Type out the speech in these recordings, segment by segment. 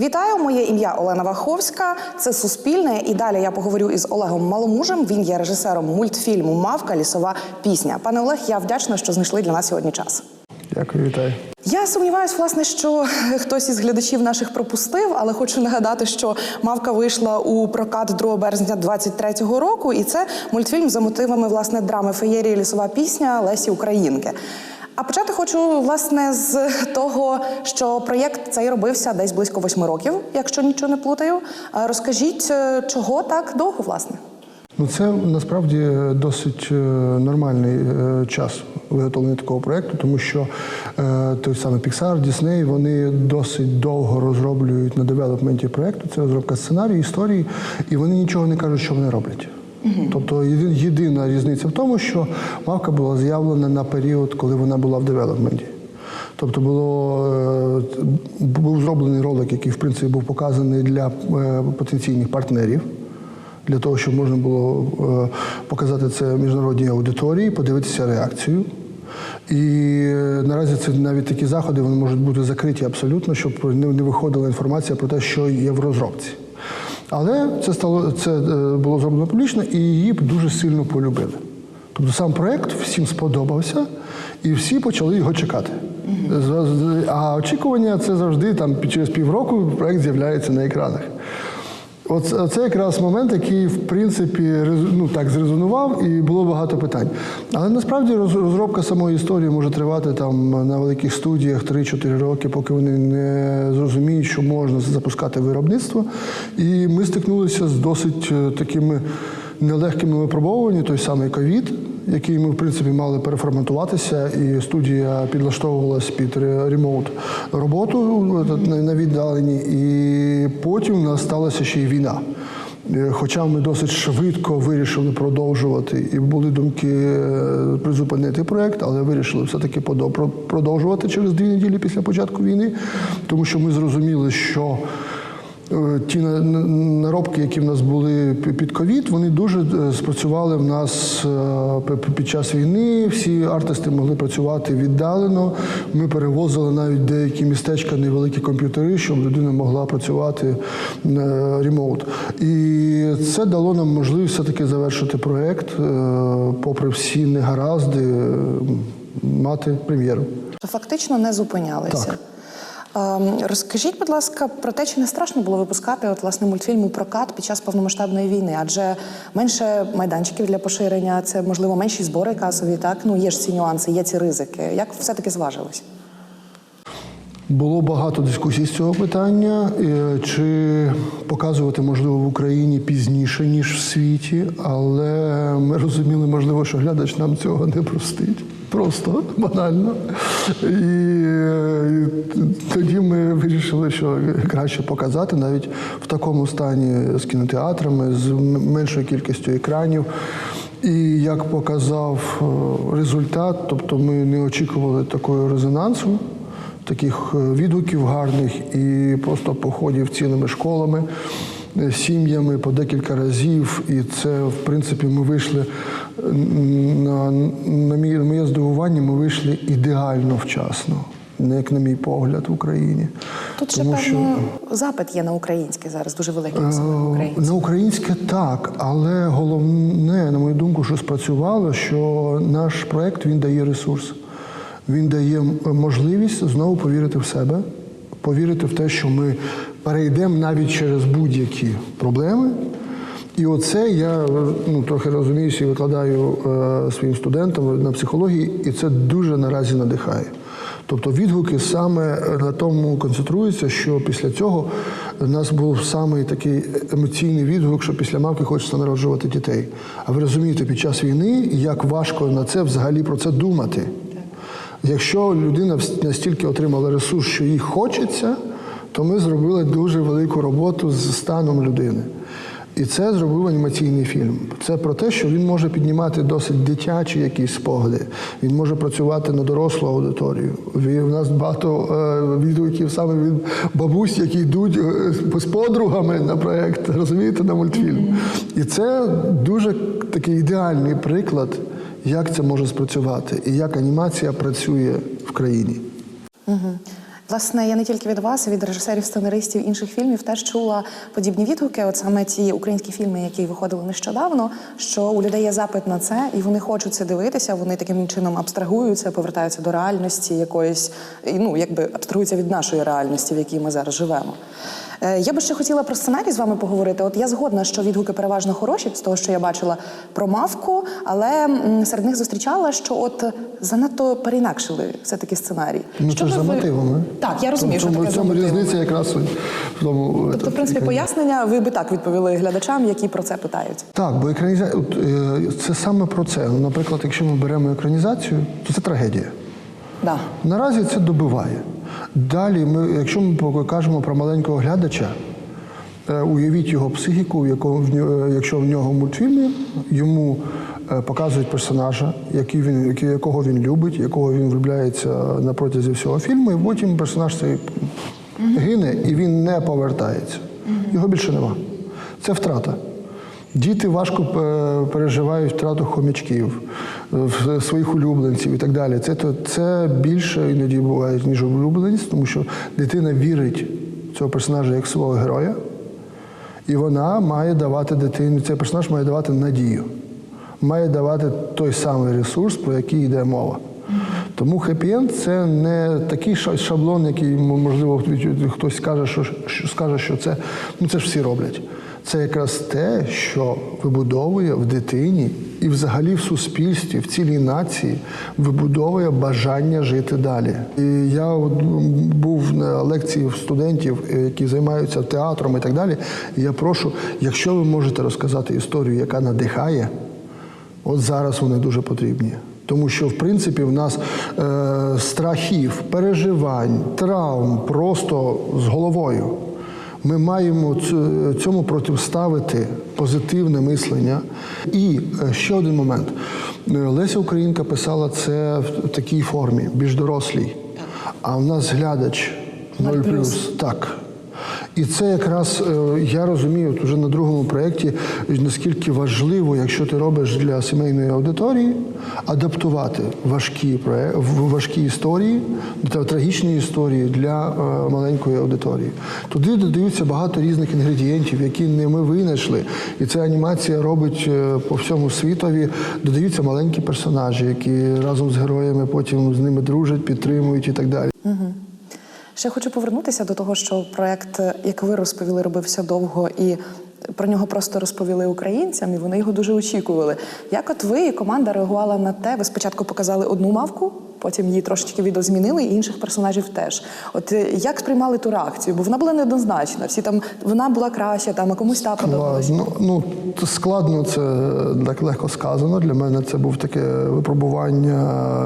Вітаю, моє ім'я Олена Ваховська. Це Суспільне. І далі я поговорю із Олегом Маломужем. Він є режисером мультфільму Мавка лісова пісня. Пане Олег, я вдячна, що знайшли для нас сьогодні час. Дякую, вітаю. Я сумніваюся, власне, що хтось із глядачів наших пропустив, але хочу нагадати, що мавка вийшла у прокат 2 березня 23-го року, і це мультфільм за мотивами власне драми феєрії лісова пісня Лесі Українки. А почати хочу власне з того, що проєкт цей робився десь близько восьми років, якщо нічого не плутаю. А Розкажіть, е, чого так довго, власне? Ну, це насправді досить е, нормальний е, час виготовлення такого проєкту, тому що е, той самий Pixar, Disney, вони досить довго розроблюють на девелопменті проєкту. Це розробка сценарію, історії, і вони нічого не кажуть, що вони роблять. Тобто єдина різниця в тому, що мавка була з'явлена на період, коли вона була в девелопменті. Тобто було, е, був зроблений ролик, який в принципі був показаний для е, потенційних партнерів, для того, щоб можна було е, показати це міжнародній аудиторії, подивитися реакцію. І наразі це навіть такі заходи вони можуть бути закриті абсолютно, щоб не виходила інформація про те, що є в розробці. Але це стало це е, було зроблено публічно, і її дуже сильно полюбили. Тобто сам проект всім сподобався, і всі почали його чекати. А очікування це завжди там через півроку проект з'являється на екранах. Оце, це якраз момент, який в принципі ну, так зрезонував, і було багато питань. Але насправді роз- розробка самої історії може тривати там на великих студіях 3-4 роки, поки вони не зрозуміють, що можна запускати виробництво. І ми стикнулися з досить е, такими нелегкими випробовуваннями, той самий ковід, який ми в принципі мали переформатуватися, і студія підлаштовувалась під ре- ремоут роботу е, на- віддаленні. І потім у нас сталася ще й війна. Е, Хоча ми досить швидко вирішили продовжувати, і були думки е, призупинити проект, але вирішили все-таки продовжувати через дві неділі після початку війни, тому що ми зрозуміли, що Ті на- на- наробки, які в нас були під ковід, вони дуже е, спрацювали в нас е, пі- пі- під час війни. Всі артисти могли працювати віддалено. Ми перевозили навіть деякі містечка невеликі комп'ютери, щоб людина могла працювати е, ремоут. І це дало нам можливість все-таки завершити проект, е, попри всі негаразди, е, мати прем'єру. Фактично не зупинялися. Так. Ем, Розкажіть, будь ласка, про те, чи не страшно було випускати от власне мультфільм у прокат під час повномасштабної війни? Адже менше майданчиків для поширення, це можливо менші збори касові. Так ну є ж ці нюанси, є ці ризики. Як все таки зважилось? Було багато дискусій з цього питання, е, чи показувати можливо в Україні пізніше, ніж в світі, але ми розуміли, можливо, що глядач нам цього не простить. Просто банально. І, е, тоді ми вирішили, що краще показати навіть в такому стані з кінотеатрами, з меншою кількістю екранів. І як показав е, результат, тобто ми не очікували такого резонансу таких е, відгуків гарних і просто походів цілими школами, сім'ями по декілька разів. І це, в принципі, ми вийшли е, на, на моє здивування, ми вийшли ідеально вчасно, не як на мій погляд в Україні. Тут ще Тому що- запит є на українське зараз дуже великий на українське. на українське так, але головне, на мою думку, що спрацювало, що наш проект він дає ресурс. Він дає можливість знову повірити в себе, повірити в те, що ми перейдемо навіть через будь-які проблеми. І оце я ну, трохи розуміюся і викладаю е, своїм студентам на психології, і це дуже наразі надихає. Тобто відгуки саме на тому концентруються, що після цього у нас був самий такий емоційний відгук, що після мавки хочеться народжувати дітей. А ви розумієте, під час війни як важко на це взагалі про це думати. Якщо людина настільки отримала ресурс, що їй хочеться, то ми зробили дуже велику роботу з станом людини. І це зробив анімаційний фільм. Це про те, що він може піднімати досить дитячі якісь спогади. Він може працювати на дорослу аудиторію. У нас багато е, відгуків саме від бабусь, які йдуть е, з подругами на проект, розумієте, на мультфільм. І це дуже такий ідеальний приклад, як це може спрацювати і як анімація працює в країні. Угу. Власне, я не тільки від вас, а від режисерів, сценаристів інших фільмів теж чула подібні відгуки. От саме ті українські фільми, які виходили нещодавно, що у людей є запит на це, і вони хочуть це дивитися. Вони таким чином абстрагуються, повертаються до реальності якоїсь, і, ну якби абстрагуються від нашої реальності, в якій ми зараз живемо. Е, Я би ще хотіла про сценарій з вами поговорити. От я згодна, що відгуки переважно хороші, з того, що я бачила про мавку, але серед них зустрічала, що от занадто переінакшили все-таки сценарій. Ну Що це ж за ви- мотивами. Так, я розумію, що Тому- таке цьому різниця якраз в тому. Тобто, в принципі, пояснення ви би так відповіли глядачам, які про це питають. Так, бо екранізація це саме про це. Ну, Наприклад, якщо ми беремо екранізацію, то це трагедія. Да. Наразі це добиває. Далі, ми, якщо ми покажемо про маленького глядача, е, уявіть його психіку, нього, якщо в нього в мультфільмі йому е, показують персонажа, який він, якого він любить, якого він влюбляється на протязі всього фільму, і потім персонаж цей гине і він не повертається. Його більше нема. Це втрата. Діти важко е, переживають втрату хомячків, е, своїх улюбленців і так далі. Це, це більше іноді буває, ніж улюбленість, тому що дитина вірить цього персонажа як свого героя, і вона має давати дитині, цей персонаж має давати надію, має давати той самий ресурс, про який йде мова. Тому хеппі-енд – це не такий шаблон, який можливо хтось скаже, що, що скаже, що це ну це ж всі роблять. Це якраз те, що вибудовує в дитині і взагалі в суспільстві, в цілій нації вибудовує бажання жити далі. І я був на лекції студентів, е, які займаються театром і так далі. І я прошу, якщо ви можете розказати історію, яка надихає, От зараз вони дуже потрібні. Тому що, в принципі, в нас е, страхів, переживань, травм просто з головою. Ми маємо цьому протиставити позитивне мислення. І е, ще один момент. Е, Леся Українка писала це в такій формі, більш дорослій. А в нас глядач 0 плюс. Так. І це якраз е, я розумію от уже на другому проєкті, наскільки важливо, якщо ти робиш для сімейної аудиторії, адаптувати важкі проє- в- важкі історії, та трагічні історії для е, маленької аудиторії. Туди додаються багато різних інгредієнтів, які не ми винайшли. І ця анімація робить е, по всьому світові. Додаються маленькі персонажі, які разом з героями потім з ними дружать, підтримують і так далі. Ще хочу повернутися до того, що проект, як ви розповіли, робився довго і. Про нього просто розповіли українцям, і вони його дуже очікували. Як от ви і команда реагувала на те? Ви спочатку показали одну мавку, потім її трошечки відозмінили, і інших персонажів теж. От е, як сприймали ту реакцію? Бо вона була неоднозначна. Всі там вона була краща, там а комусь та подобалась. Складно. Ну, складно це так легко сказано. Для мене це був таке випробування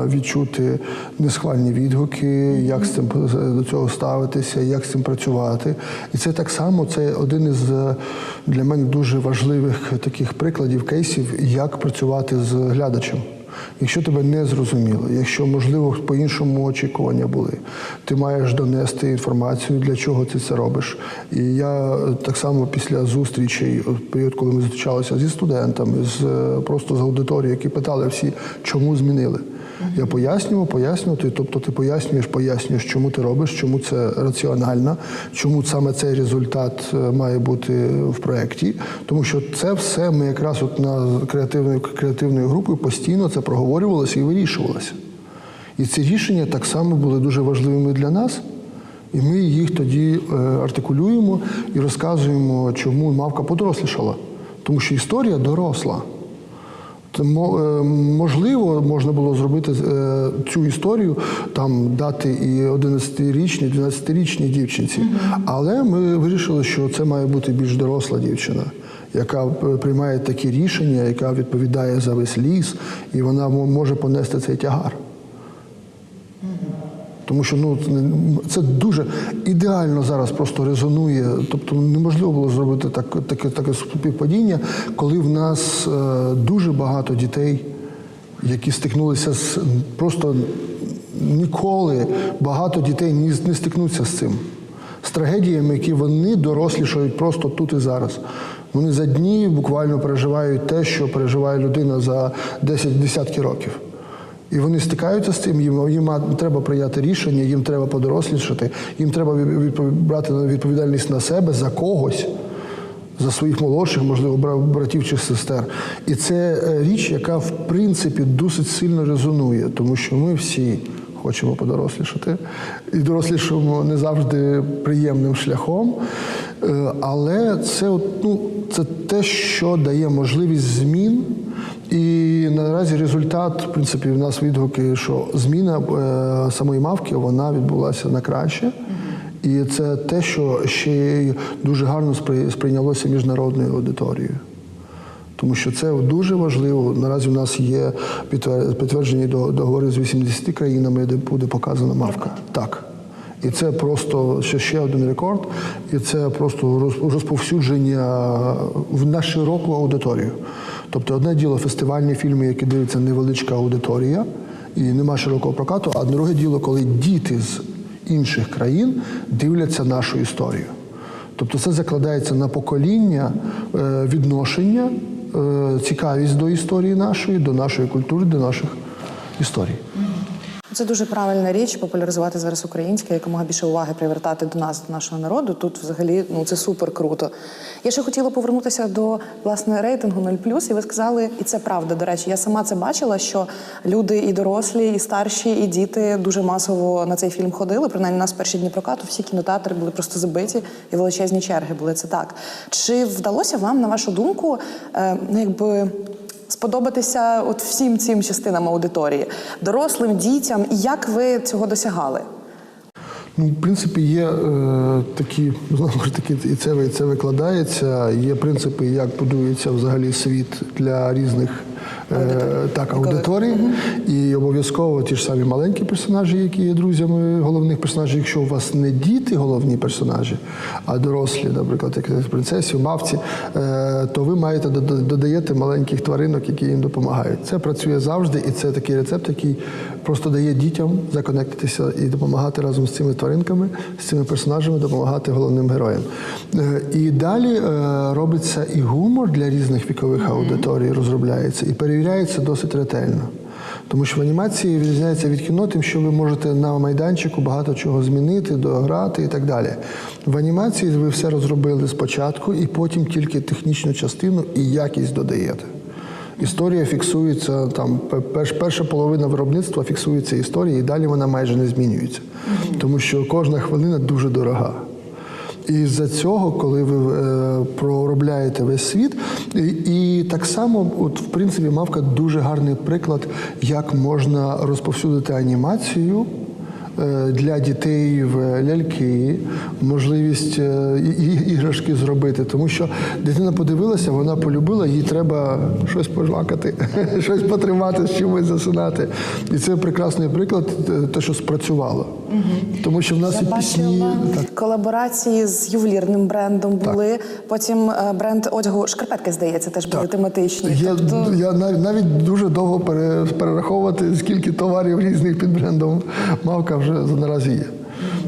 відчути несхвальні відгуки, як з цим до цього ставитися, як з цим працювати. І це так само це один із е, для мене дуже важливих таких прикладів, кейсів, як працювати з глядачем. Якщо тебе не зрозуміло, якщо можливо по-іншому очікування були, ти маєш донести інформацію, для чого ти це робиш. І я так само після зустрічей, період, коли ми зустрічалися зі студентами, з е, просто з аудиторією, які питали всі, чому змінили. Я пояснював, пояснював. Тобто ти пояснюєш, пояснюєш, чому ти робиш, чому це раціонально, чому саме цей результат е, має бути в проєкті. Тому що це все ми якраз от на креативною креативною групою постійно це проговорювалося і вирішувалося. І ці рішення так само були дуже важливими для нас. І ми їх тоді е, артикулюємо і розказуємо, чому мавка подорослішала. Тому що історія доросла. Тому, е, можливо, можна було зробити е, цю історію, там дати і 11-річній, 12-річній дівчинці. Але ми вирішили, що це має бути більш доросла дівчина, яка е, приймає такі рішення, яка відповідає за весь ліс, і вона може понести цей тягар. Тому що ну це дуже ідеально зараз просто резонує. Тобто неможливо було зробити так, таке таке співпадіння, коли в нас е, дуже багато дітей, які стикнулися з просто ніколи багато дітей не, стикнуться з цим. З трагедіями, які вони дорослішають просто тут і зараз. Вони за дні буквально переживають те, що переживає людина за 10 десятки років. І вони стикаються з цим, їм, їм треба прийняти рішення, їм треба подорослішати, їм треба брати відповідальність на себе за когось, за своїх молодших, можливо, братів чи сестер. І це е, річ, яка в принципі досить сильно резонує, тому що ми всі хочемо подорослішати і дорослішимо не завжди приємним шляхом. Е, Але це, ну, це те, що дає можливість змін. І наразі результат, в принципі, в нас відгуки, що зміна е, самої мавки вона відбулася на краще. І це те, що ще й дуже гарно сприйнялося міжнародною аудиторією. Тому що це дуже важливо. Наразі в нас є підтвер- підтверджені договори з 80 країнами, де буде показана мавка. Так. І це просто ще, ще один рекорд, і це просто розповсюдження в на широку аудиторію. Тобто, одне діло фестивальні фільми, які дивиться невеличка аудиторія, і нема широкого прокату, а друге діло, коли діти з інших країн дивляться нашу історію. Тобто це закладається на покоління е, відношення, е, цікавість до історії нашої, до нашої культури, до наших історій. Це дуже правильна річ популяризувати зараз українське, якомога більше уваги привертати до нас, до нашого народу. Тут взагалі ну це супер круто. Я ще хотіла повернутися до власне рейтингу 0+, і ви сказали, і це правда. До речі, я сама це бачила, що люди і дорослі, і старші, і діти дуже масово на цей фільм ходили. Принаймні, у нас перші дні прокату всі кінотеатри були просто забиті, і величезні черги були. Це так. Чи вдалося вам, на вашу думку, е, ну якби сподобатися от всім цим частинам аудиторії, дорослим, дітям, і як ви цього досягали? Ну, в принципі, є е, такі, знову ж таки, і це, і це викладається. Є принципи, як будується взагалі світ для різних е, так, аудиторій. І обов'язково ті ж самі маленькі персонажі, які є друзями головних персонажів. Якщо у вас не діти головні персонажі, а дорослі, наприклад, як принцесі, мавці, е, то ви маєте дода- додаєте маленьких тваринок, які їм допомагають. Це працює завжди, і це такий рецепт, який просто дає дітям законектитися і допомагати разом з цими тваринками, з цими персонажами, допомагати головним героям. Е, І далі робиться і гумор для різних вікових аудиторій, розробляється і перевіряється досить ретельно. Тому що в анімації відрізняється від кіно, тим, що ви можете на майданчику багато чого змінити, дограти і так далі. В анімації ви все розробили спочатку, і потім тільки технічну частину і якість додаєте. Історія фіксується там перш, перша половина виробництва фіксується історія, і далі вона майже не змінюється, тому що кожна хвилина дуже дорога. І з-за цього, коли ви е, проробляєте весь світ, і, і так само, от в принципі, мавка дуже гарний приклад, як можна розповсюдити анімацію. Е, Для дітей в ляльки можливість е, іграшки зробити, тому що дитина подивилася, вона полюбила, їй треба щось пожлакати, щось потримати, з чимось засинати. І це прекрасний приклад, е, те, що спрацювало. Тому що в нас Я і пісні. Так. колаборації з ювелірним брендом були. Потім бренд одягу шкарпетки, здається, теж були тематичні. Я, Тобто, я навіть дуже довго перераховувати, скільки товарів різних під брендом Мавка вже наразі є.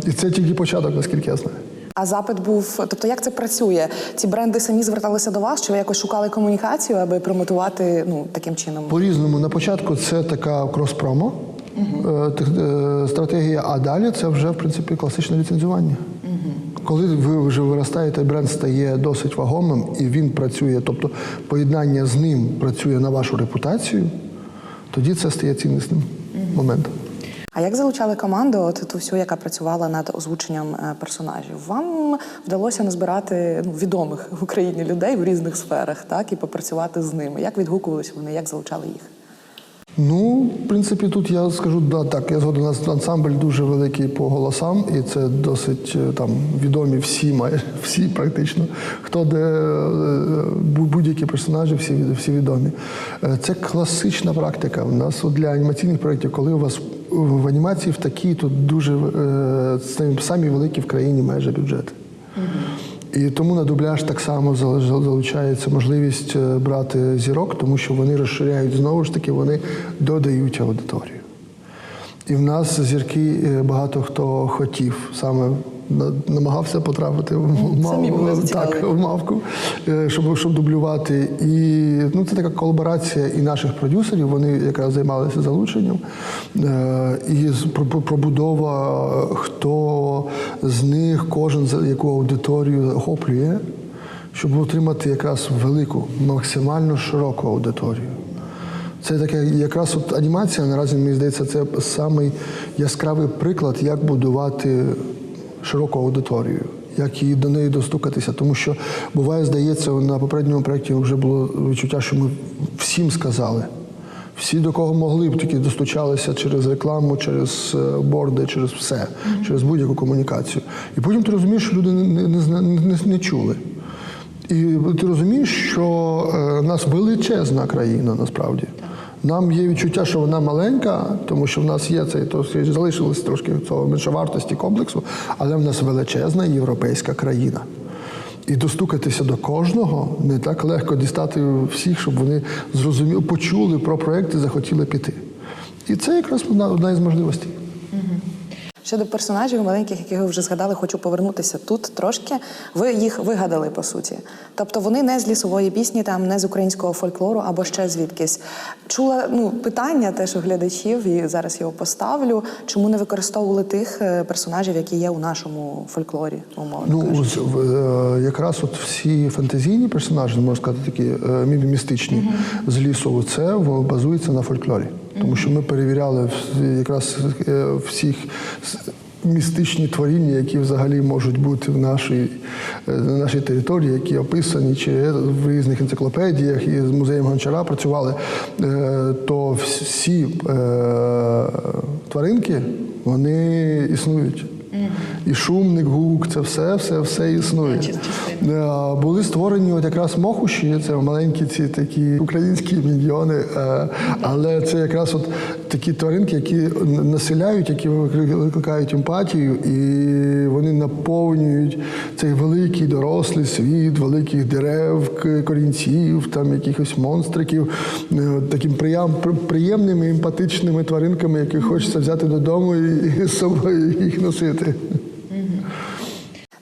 І це тільки початок, наскільки я знаю. а запит був. Тобто, як це працює? Ці бренди самі зверталися до вас, чи ви якось шукали комунікацію, аби промотувати ну таким чином? По-різному. На початку це така крос-промо е, стратегія, а далі це вже, в принципі, класичне ліцензування. Коли ви вже виростаєте, бренд стає досить вагомим і він працює, тобто поєднання з ним працює на вашу репутацію, тоді це стає цінним моментом. А як залучали команду, от ту всю, яка працювала над озвученням е, персонажів? Вам вдалося назбирати ну, відомих в Україні людей в різних сферах, так і попрацювати з ними. Як відгукувалися вони, як залучали їх? Ну, в принципі, тут я скажу да, так. Я згоден, у ансамбль дуже великий по голосам, і це досить е, там відомі всі, майже всі практично. Хто де е, будь-які персонажі, всі всі відомі. Е, Це класична практика. У нас от для анімаційних проєктів, коли у вас в анімації в такій, тут дуже самі- великі в країні майже бюджети. І тому на дубляж так само зал- зал- залучається можливість е, брати зірок, тому що вони розширяють знову ж таки, вони додають аудиторію. І в нас зірки е, багато хто хотів саме намагався потрапити в мав, так, в мавку, е, щоб, щоб дублювати. І ну, це така колаборація і наших продюсерів. Вони якраз займалися залученням. Е, І пробудова, хто з них, кожен яку аудиторію охоплює, щоб отримати якраз велику, максимально широку аудиторію. Це таке якраз от анімація наразі мені здається, це самий яскравий приклад, як будувати широку аудиторію, як її до неї достукатися. Тому що буває, здається, на попередньому проєкті вже було відчуття, що ми всім сказали. Всі, до кого могли б, тільки достучалися через рекламу, через е, борди, через все, через будь-яку комунікацію. І потім ти розумієш, що люди не, не, не, не, не чули. І ти розумієш, що е, нас величезна країна насправді. Нам є відчуття, що вона маленька, тому що в нас є цей то залишилось трошки цього меншовартості комплексу, але в нас величезна європейська країна. І достукатися до кожного не так легко дістати всіх, щоб вони зрозуміли, почули про проєкт і захотіли піти. І це якраз одна із можливостей. Щодо персонажів маленьких, яких ви вже згадали, хочу повернутися тут трошки. Ви їх вигадали по суті. Тобто вони не з лісової пісні, там не з українського фольклору або ще звідкись. Чула ну питання теж у глядачів, і зараз його поставлю. Чому не використовували тих е, персонажів, які є у нашому фольклорі? Умовно Ну, кажучи? в- е, якраз от всі фантазійні персонажі, можна сказати, такі е, мі- містичні з лісу, це базується на фольклорі. Тому що ми перевіряли якраз е, всіх містичні творіння, які взагалі можуть бути в нашій, е, на нашій території, які описані чи в різних енциклопедіях і з музеєм Гончара працювали, е, то всі тваринки вони існують. І шумник, гук, це все, все, все існує. Були створені от якраз мохуші, це маленькі ці такі українські міньйони, е, але це якраз от такі тваринки, які населяють, які викликають емпатію, і вони наповнюють цей великий дорослий світ, великих дерев, корінців, там якихось монстриків, е, таким приємними, емпатичними тваринками, яких хочеться взяти додому і з собою їх носити.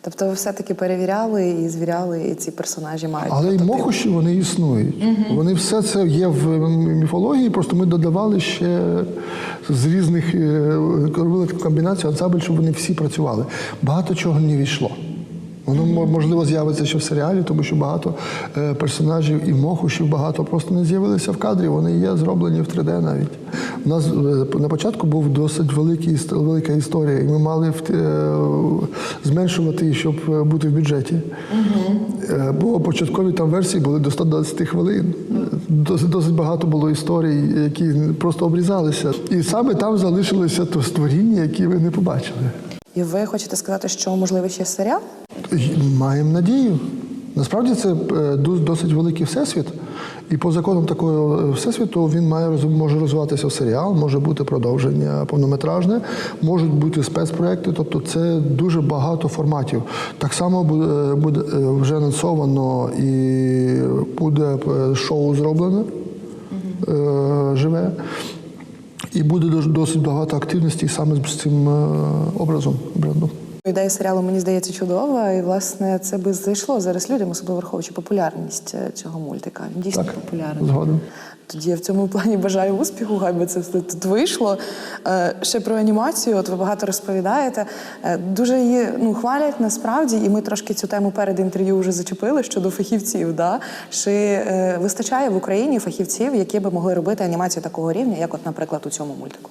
Тобто, ви все-таки перевіряли і звіряли, і ці персонажі мають. Але й мохуші вони існують. Вони все це є в міфології, просто ми додавали ще з різних е, робили таку комбінацію ансамбль, щоб вони всі працювали. Багато чого не війшло. Воно можливо з'явиться ще в серіалі, тому що багато е, персонажів і мохушів багато просто не з'явилися в кадрі. Вони є зроблені в 3D навіть. У нас е, на початку був досить великий, велика історія, і ми мали в- е, зменшувати, її, щоб бути в бюджеті. Е, Бо початкові там версії були до 120 хвилин. Досить, досить багато було історій, які просто обрізалися. І саме там залишилися то створіння, які ви не побачили. І ви хочете сказати, що можливо ще серіал? Маємо надію. Насправді це е, досить великий всесвіт, і по законам такого е, всесвіту він має може розвиватися в серіал, може бути продовження повнометражне, можуть бути спецпроекти. Тобто це дуже багато форматів. Так само буде, буде е, вже анонсовано і буде е, шоу зроблене е, живе. І буде досить багато активності саме з цим е, образом бренду. Ідея серіалу мені здається чудова, і власне це би зайшло зараз людям, особливо враховуючи популярність е, цього мультика. Він дійсно Так, популярний. згоден. Тоді я в цьому плані бажаю успіху, хай би це все тут вийшло. Е, Ще про анімацію, от ви багато розповідаєте. Е, Дуже її ну, хвалять насправді, і ми трошки цю тему перед інтерв'ю вже зачепили щодо фахівців. Да? Чи е, вистачає в Україні фахівців, які би могли робити анімацію такого рівня, як, от, наприклад, у цьому мультику?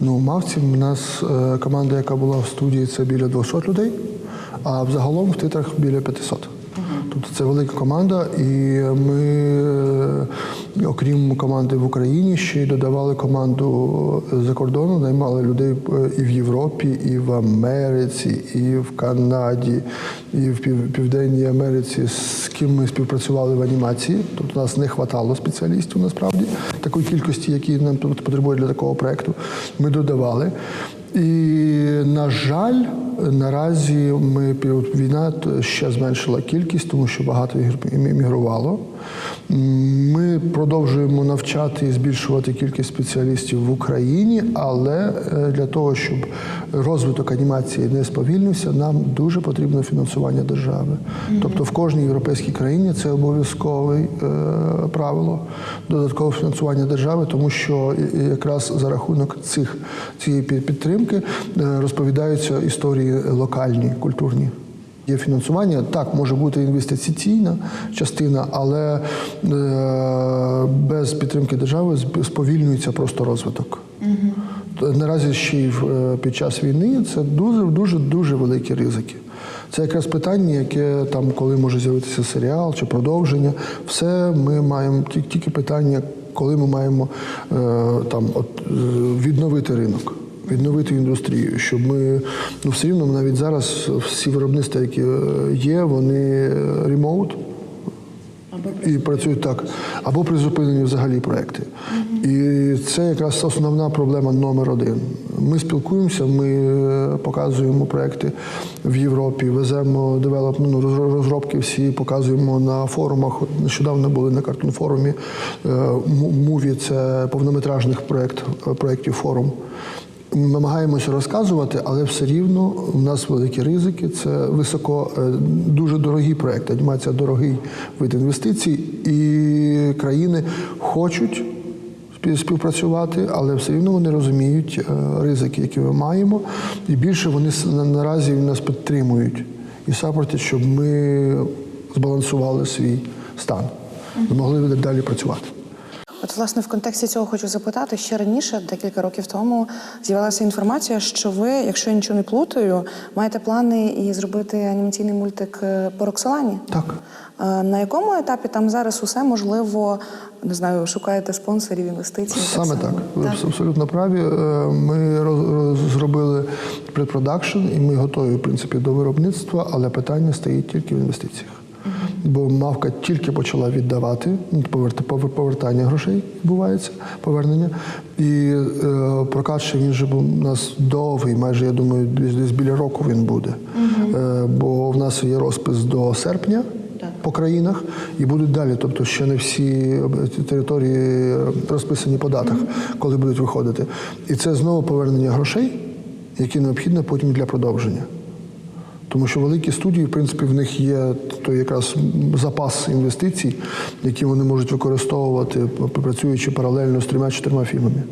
Ну, мавці у нас е, команда, яка була в студії, це біля 200 людей, а взагалом в титрах біля 500. Тобто це велика команда, і ми, е, окрім команди в Україні, ще й додавали команду за кордону, наймали людей е, і в Європі, і в Америці, і в Канаді, і в Південній Америці, з ким ми співпрацювали в анімації. Тобто нас не вистачало спеціалістів насправді такої кількості, які нам тут потребують для такого проекту. Ми додавали. І, на жаль, наразі ми війна ще зменшила кількість, тому що багато іммігрувало. Ми продовжуємо навчати і збільшувати кількість спеціалістів в Україні, але е, для того, щоб розвиток анімації не сповільнився, нам дуже потрібно фінансування держави. Тобто в кожній європейській країні це обов'язкове правило додаткове фінансування держави, тому що якраз за рахунок цих цієї підтримки е, розповідаються історії локальні, культурні. Є фінансування, так може бути інвестиційна частина, але е, без підтримки держави сповільнюється просто розвиток. Угу. Наразі ще й е, під час війни це дуже дуже дуже великі ризики. Це якраз питання, яке там, коли може з'явитися серіал чи продовження, все ми маємо тільки питання, коли ми маємо е, там от, відновити ринок відновити індустрію, щоб ми ну все рівно навіть зараз всі виробництва, які е, є, вони ремоут. І працюють так, або призупинені взагалі проекти. І це якраз основна проблема номер один. Ми спілкуємося, ми е, показуємо проекти в Європі, веземо девелоп, ну, розробки всі показуємо на форумах. От Нещодавно були на картун форумі. Муві це повнометражних проект, проєктів форум. Ми намагаємося розказувати, але все рівно у нас великі ризики. Це високо е, дуже дорогі проекти. Анімація дорогий вид інвестицій, і країни хочуть співпрацювати, але все рівно вони розуміють е, ризики, які ми маємо, і більше вони наразі нас підтримують і сапортять, щоб ми збалансували свій стан, змогли далі працювати. От, власне, в контексті цього хочу запитати ще раніше, декілька років тому, з'явилася інформація, що ви, якщо я нічого не плутаю, маєте плани і зробити анімаційний мультик е, по Роксолані. Так. Е, На якому етапі там зараз усе можливо, не знаю, шукаєте спонсорів, інвестицій? Саме само? так. Ви абс- абсолютно праві. Е, Ми зробили предпродакшн, і ми готові, в принципі, до виробництва, але питання стоїть тільки в інвестиціях. Бо мавка тільки почала віддавати, ну, поверт- повертання грошей відбувається, повернення. І е, прокат ще він же був у нас довгий, майже я думаю, десь, десь біля року він буде. Е, бо в нас є розпис до серпня по країнах і будуть далі. Тобто ще не всі території розписані по датах, коли будуть виходити. І це знову повернення грошей, які необхідні потім для продовження. Тому що великі студії, в принципі, в них є той якраз запас інвестицій, які вони можуть використовувати, працюючи паралельно з трьома-чотирма фільмами.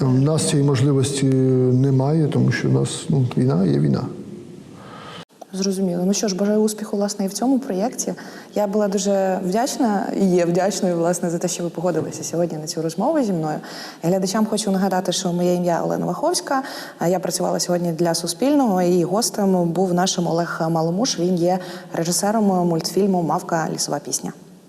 У нас цієї можливості немає, тому що у нас ну, війна є війна. Зрозуміло. Ну що ж, бажаю успіху власне і в цьому проєкті. Я була дуже вдячна і є вдячною власне за те, що ви погодилися сьогодні на цю розмову зі мною. Глядачам хочу нагадати, що моє ім'я Олена Ваховська. Я працювала сьогодні для Суспільного і гостем був нашим Олег Маломуш. Він є режисером мультфільму Мавка лісова пісня.